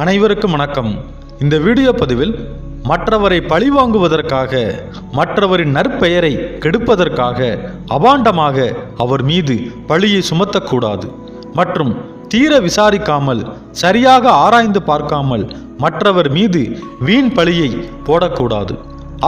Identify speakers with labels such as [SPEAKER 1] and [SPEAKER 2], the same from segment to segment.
[SPEAKER 1] அனைவருக்கும் வணக்கம். இந்த வீடியோ பதிவில் மற்றவரை பழிவாங்குவதற்காக மற்றவரின் நற்பெயரை கெடுப்பதற்காக அபாண்டமாக அவர் மீது பழியை சுமத்தக்கூடாது. மற்றும் தீர விசாரிக்காமல் சரியாக ஆராய்ந்து பார்க்காமல் மற்றவர் மீது வீண் பழியை போடக்கூடாது.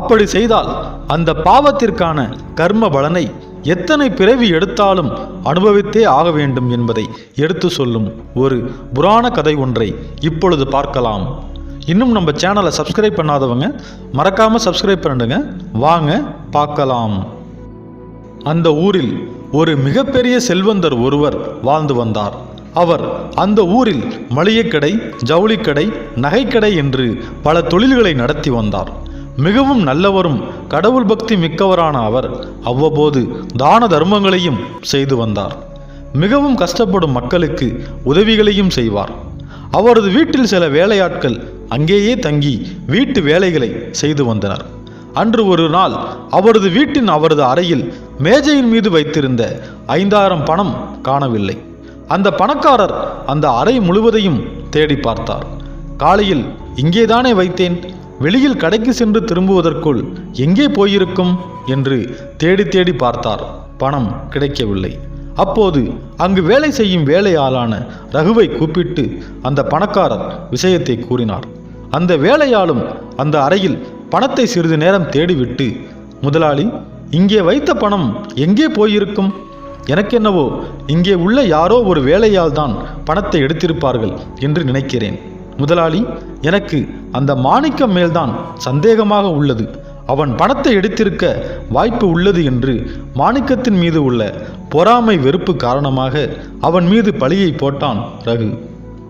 [SPEAKER 1] அப்படி செய்தால் அந்த பாவத்திற்கான கர்ம பலனை எத்தனை பிறவி எடுத்தாலும் அனுபவித்தே ஆக வேண்டும் என்பதை எடுத்து சொல்லும் ஒரு புராண கதை ஒன்றை இப்பொழுது பார்க்கலாம். இன்னும் நம்ம சேனலை சப்ஸ்கிரைப் பண்ணாதவங்க மறக்காம சப்ஸ்கிரைப் பண்ணிடுங்க. வாங்க பார்க்கலாம். அந்த ஊரில் ஒரு மிகப்பெரிய செல்வந்தர் ஒருவர் வாழ்ந்து வந்தார். அவர் அந்த ஊரில் மளிகைக்கடை ஜவுளிக்கடை நகைக்கடை என்று பல தொழில்களை நடத்தி வந்தார். மிகவும் நல்லவரும் கடவுள் பக்தி மிக்கவரான அவர் அவ்வப்போது தான தர்மங்களையும் செய்து வந்தார். மிகவும் கஷ்டப்படும் மக்களுக்கு உதவிகளையும் செய்வார். அவரது வீட்டில் சில வேலையாட்கள் அங்கேயே தங்கி வீட்டு வேலைகளை செய்து வந்தனர். அன்று ஒரு நாள் அவரது வீட்டின் அவரது அறையில் மேஜையின் மீது வைத்திருந்த ஐந்தாயிரம் பணம் காணவில்லை. அந்த பணக்காரர் அந்த அறை முழுவதையும் தேடி பார்த்தார். காலையில் இங்கேதானே வைத்தேன்? வெளியில் கடைக்கு சென்று திரும்புவதற்குள் எங்கே போயிருக்கும்? என்று தேடி தேடி பார்த்தார். பணம் கிடைக்கவில்லை. அப்போது அங்கு வேலை செய்யும் வேலையாளான ரகுவை கூப்பிட்டு அந்த பணக்காரர் விஷயத்தை கூறினார். அந்த வேலையாளும் அந்த அறையில் பணத்தை சிறிது நேரம் தேடிவிட்டு முதலாளி இங்கே வைத்த பணம் எங்கே போயிருக்கும்? எனக்கென்னவோ இங்கே உள்ள யாரோ ஒரு வேலையால் தான் பணத்தை எடுத்திருப்பார்கள் என்று நினைக்கிறேன். முதலாளி எனக்கு அந்த மாணிக்கம் மேல்தான் சந்தேகமாக உள்ளது. அவன் பணத்தை எடுத்திருக்க வாய்ப்பு உள்ளது என்று மாணிக்கத்தின் மீது உள்ள பொறாமை வெறுப்பு காரணமாக அவன் மீது பழியை போட்டான் ரகு.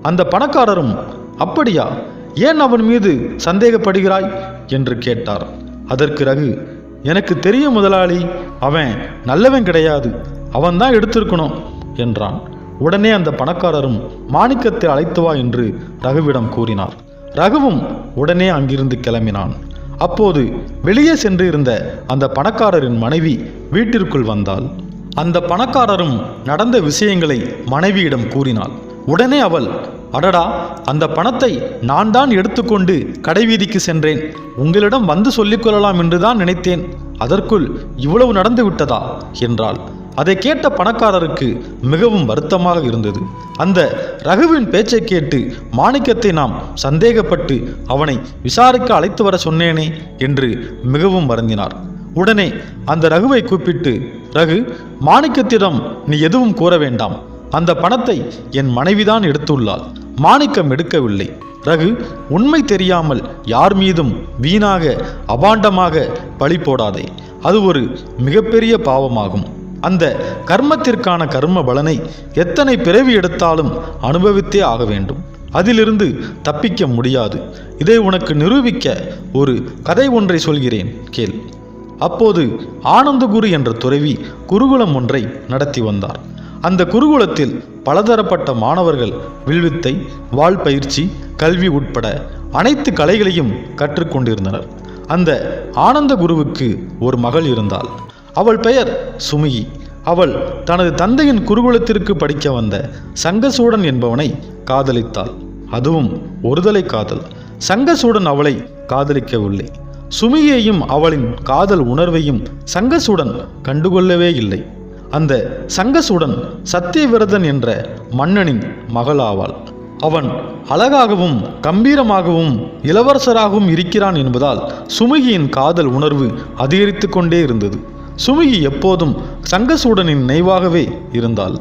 [SPEAKER 1] அந்த பணக்காரரும் அப்படியா? ஏன் அவன் மீது சந்தேகப்படுகிறாய்? என்று கேட்டார். அதற்கு ரகு எனக்கு தெரியும் முதலாளி அவன் நல்லவன் கிடையாது. அவன்தான் எடுத்திருக்கணும் என்றான். உடனே அந்த பணக்காரரும் மாணிக்கத்தை அழைத்து வா என்று ரகுவிடம் கூறினார். ரகுவும் உடனே அங்கிருந்து கிளம்பினான். அப்போது வெளியே சென்று இருந்த அந்த பணக்காரரின் மனைவி வீட்டிற்குள் வந்தாள். அந்த பணக்காரரும் நடந்த விஷயங்களை மனைவியிடம் கூறினாள். உடனே அவள் அடடா அந்த பணத்தை நான் தான் எடுத்துக்கொண்டு கடைவீதிக்கு சென்றேன். உங்களிடம் வந்து சொல்லிக்கொள்ளலாம் என்றுதான் நினைத்தேன். அதற்குள் இவ்வளவு நடந்து விட்டதா என்றாள். அதை கேட்ட பணக்காரருக்கு மிகவும் வருத்தமாக இருந்தது. அந்த ரகுவின் பேச்சை கேட்டு மாணிக்கத்தை நாம் சந்தேகப்பட்டு அவனை விசாரிக்க அழைத்து வர சொன்னேனே என்று மிகவும் வருந்தினார். உடனே அந்த ரகுவை கூப்பிட்டு ரகு மாணிக்கத்திடம் நீ எதுவும் கூற வேண்டாம். அந்த பணத்தை என் மனைவிதான் எடுத்துள்ளாள். மாணிக்கம் எடுக்கவில்லை. ரகு உண்மை தெரியாமல் யார் மீதும் வீணாக அபாண்டமாக பழி போடாதே. அது ஒரு மிகப்பெரிய பாவமாகும். அந்த கர்மத்திற்கான கர்ம பலனை எத்தனை பிறவி எடுத்தாலும் அனுபவித்தே ஆக வேண்டும். அதிலிருந்து தப்பிக்க முடியாது. இதை உனக்கு நிரூபிக்க ஒரு கதை ஒன்றை சொல்கிறேன். கேள். அப்போது ஆனந்தகுரு என்ற துறவி குருகுலம் ஒன்றை நடத்தி வந்தார். அந்த குருகுலத்தில் பலதரப்பட்ட மாணவர்கள் வில்வித்தை வாள் பயிற்சி கல்வி உட்பட அனைத்து கலைகளையும் கற்றுக்கொண்டிருந்தனர். அந்த ஆனந்த குருவுக்கு ஒரு மகள் இருந்தாள். அவள் பெயர் சுமிகி. அவள் தனது தந்தையின் குருகுலத்திற்கு படிக்க வந்த சங்கசூடன் என்பவனை காதலித்தாள். அதுவும் ஒருதலை காதல். சங்கசூடன் அவளை காதலிக்கவில்லை. சுமியையும் அவளின் காதல் உணர்வையும் சங்கசூடன் கண்டுகொள்ளவே இல்லை. அந்த சங்கசூடன் சத்தியவிரதன் என்ற மன்னனின் மகளாவாள். அவன் அழகாகவும் கம்பீரமாகவும் இளவரசராகவும் இருக்கிறான் என்பதால் சுமுகியின் காதல் உணர்வு அதிகரித்து கொண்டே இருந்தது. சுமிகி எப்போதும் சங்கசூடனின் நினைவாகவே இருந்தாள்.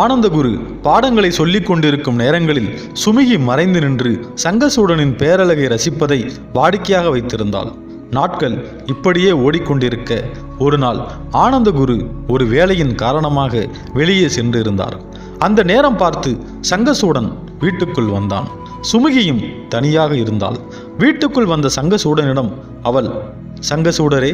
[SPEAKER 1] ஆனந்தகுரு பாடங்களை சொல்லிக் கொண்டிருக்கும் நேரங்களில் சுமிகி மறைந்து நின்று சங்கசூடனின் பேரழகை ரசிப்பதை வாடிக்கையாக வைத்திருந்தாள். நாட்கள் இப்படியே ஓடிக்கொண்டிருக்க ஒரு நாள் ஆனந்தகுரு ஒரு வேலையின் காரணமாக வெளியே சென்று இருந்தார் அந்த நேரம் பார்த்து சங்கசூடன் வீட்டுக்குள் வந்தான். சுமுகியும் தனியாக இருந்தாள். வீட்டுக்குள் வந்த சங்கசூடனிடம் அவள் சங்கசூடரே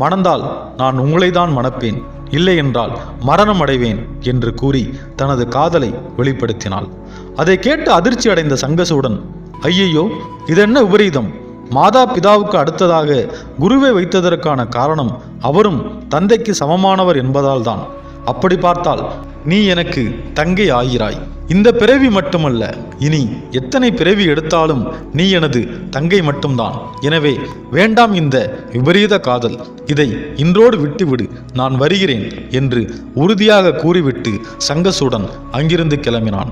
[SPEAKER 1] மணந்தால் நான் உங்களைதான் மணப்பேன். இல்லை என்றால் மரணம் அடைவேன் என்று கூறி தனது காதலை வெளிப்படுத்தினாள். அதை கேட்டு அதிர்ச்சி அடைந்த சங்கசூடன் ஐயையோ இதென்ன விபரீதம்? மாதா பிதாவுக்கு அடுத்ததாக குருவை வைத்ததற்கான காரணம் அவரும் தந்தைக்கு சமமானவர் என்பதால் தான் அப்படி பார்த்தால் நீ எனக்கு தங்கை ஆகிறாய். இந்த பிறவி மட்டுமல்ல இனி எத்தனை பிறவி எடுத்தாலும் நீ எனது தங்கை மட்டும்தான். எனவே வேண்டாம் இந்த விபரீத காதல். இதை இன்றோடு விட்டுவிடு நான் வருகிறேன் என்று உறுதியாக கூறிவிட்டு சங்கசூடன் அங்கிருந்து கிளம்பினான்.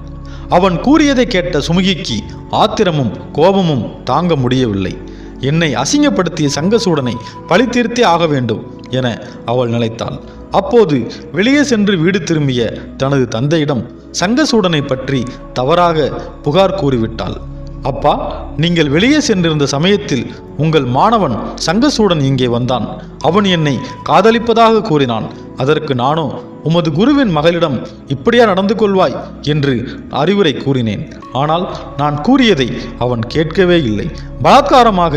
[SPEAKER 1] அவன் கூறியதை கேட்ட சுமுகிக்கு ஆத்திரமும் கோபமும் தாங்க முடியவில்லை. என்னை அசிங்கப்படுத்திய சங்கசூடனை பழி தீர்த்தே ஆக வேண்டும் என அவள் நினைத்தாள். அப்போது வெளியே சென்று வீடு திரும்பிய தனது தந்தையிடம் சங்கசூடனை பற்றி தவறாக புகார் கூறிவிட்டாள். அப்பா நீங்கள் வெளியே சென்றிருந்த சமயத்தில் உங்கள் மாணவன் சங்கசூடன் இங்கே வந்தான். அவன் என்னை காதலிப்பதாக கூறினான். அதற்கு நானோ உமது குருவின் மகளிடம் இப்படியா நடந்து கொள்வாய்? என்று அறிவுரை கூறினேன். ஆனால் நான் கூறியதை அவன் கேட்கவே இல்லை. பலாத்காரமாக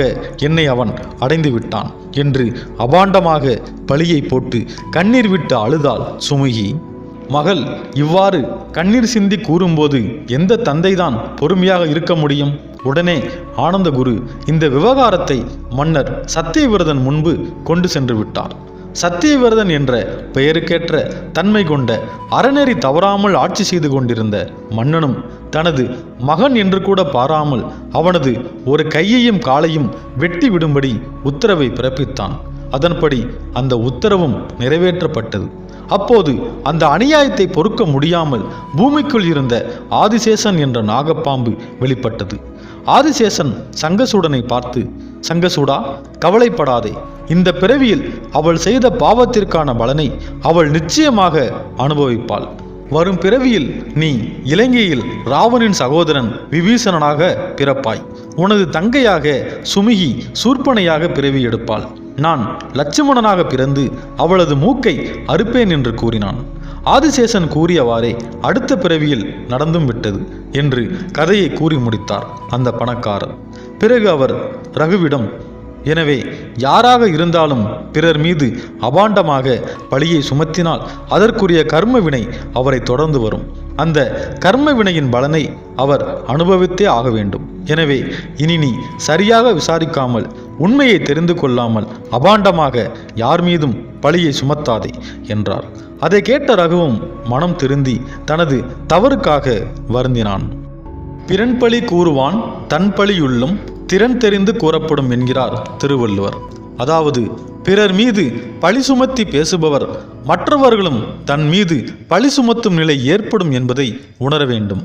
[SPEAKER 1] என்னை அவன் அடைந்து விட்டான் என்று அபாண்டமாக பழியை போட்டு கண்ணீர் விட்டு அழுதாள் சுமுகி. மகள் இவ்வாறு கண்ணீர் சிந்தி கூறும்போது எந்த தந்தைதான் பொறுமையாக இருக்க முடியும்? உடனே ஆனந்தகுரு இந்த விவகாரத்தை மன்னர் சத்தியவிரதன் முன்பு கொண்டு சென்று விட்டார். சத்தியவிரதன் என்ற பெயருக்கேற்ற தன்மை கொண்ட அறநெறி தவறாமல் ஆட்சி செய்து கொண்டிருந்த மன்னனும் தனது மகன் என்று கூட பாராமல் அவனது ஒரு கையையும் காலையும் வெட்டி விடும்படி உத்தரவை பிறப்பித்தான். அதன்படி அந்த உத்தரவும் நிறைவேற்றப்பட்டது. அப்போது அந்த அநியாயத்தை பொறுக்க முடியாமல் பூமிக்குள் இருந்த ஆதிசேஷன் என்ற நாகப்பாம்பு வெளிப்பட்டது. ஆதிசேஷன் சங்கசூடனை பார்த்து சங்கசூடா கவலைப்படாதே. இந்த பிறவியில் அவள் செய்த பாவத்திற்கான பலனை அவள் நிச்சயமாக அனுபவிப்பாள். வரும் பிறவியில் நீ இலங்கையில் ராவனின் சகோதரன் விபீஷணனாக பிறப்பாய். உனது தங்கையாக சுமிகி சூர்ப்பனையாக பிறவி எடுப்பாள். நான் லட்சுமணனாக பிறந்து அவளது மூக்கை அறுப்பேன் என்று கூறினான். ஆதிசேஷன் கூறியவாறே அடுத்த பிறவியில் நடந்தும் விட்டது என்று கதையை கூறி முடித்தார் அந்த பணக்காரர். பிறகு அவர் ரகுவிடம் எனவே யாராக இருந்தாலும் பிறர் மீது அபாண்டமாக பழியை சுமத்தினால் அதற்குரிய கர்ம வினை அவரை தொடர்ந்து வரும். அந்த கர்ம வினையின் பலனை அவர் அனுபவித்தே ஆக வேண்டும். எனவே இனி நீ சரியாக விசாரிக்காமல் உண்மையை தெரிந்து கொள்ளாமல் அபாண்டமாக யார் மீதும் பழியை சுமத்தாதே என்றார். அதை கேட்ட ரகுவும் மனம் திருந்தி தனது தவறுக்காக வருந்தினான். பிறன்பழி கூறுவான் தன் பழியுள்ளும் திறன் தெரிந்து கூறப்படும் என்கிறார் திருவள்ளுவர். அதாவது பிறர் மீது பழி சுமத்தி பேசுபவர் மற்றவர்களும் தன் மீது பழி சுமத்தும் நிலை ஏற்படும் என்பதை உணர வேண்டும்.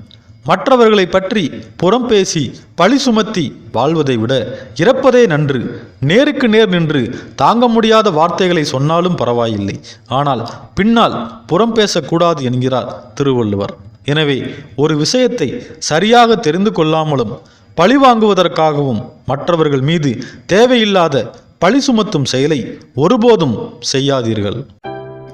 [SPEAKER 1] மற்றவர்களை பற்றி புறம் பேசி பழி சுமத்தி வாழ்வதை விட இறப்பதே நன்று. நேருக்கு நேர் நின்று தாங்க முடியாத வார்த்தைகளை சொன்னாலும் பரவாயில்லை. ஆனால் பின்னால் புறம் பேசக்கூடாது என்கிறார் திருவள்ளுவர். எனவே ஒரு விஷயத்தை சரியாக தெரிந்து கொள்ளாமலும் பழி வாங்குவதற்காகவும் மற்றவர்கள் மீது தேவையில்லாத பழி சுமத்தும் செயலை ஒருபோதும் செய்யாதீர்கள்.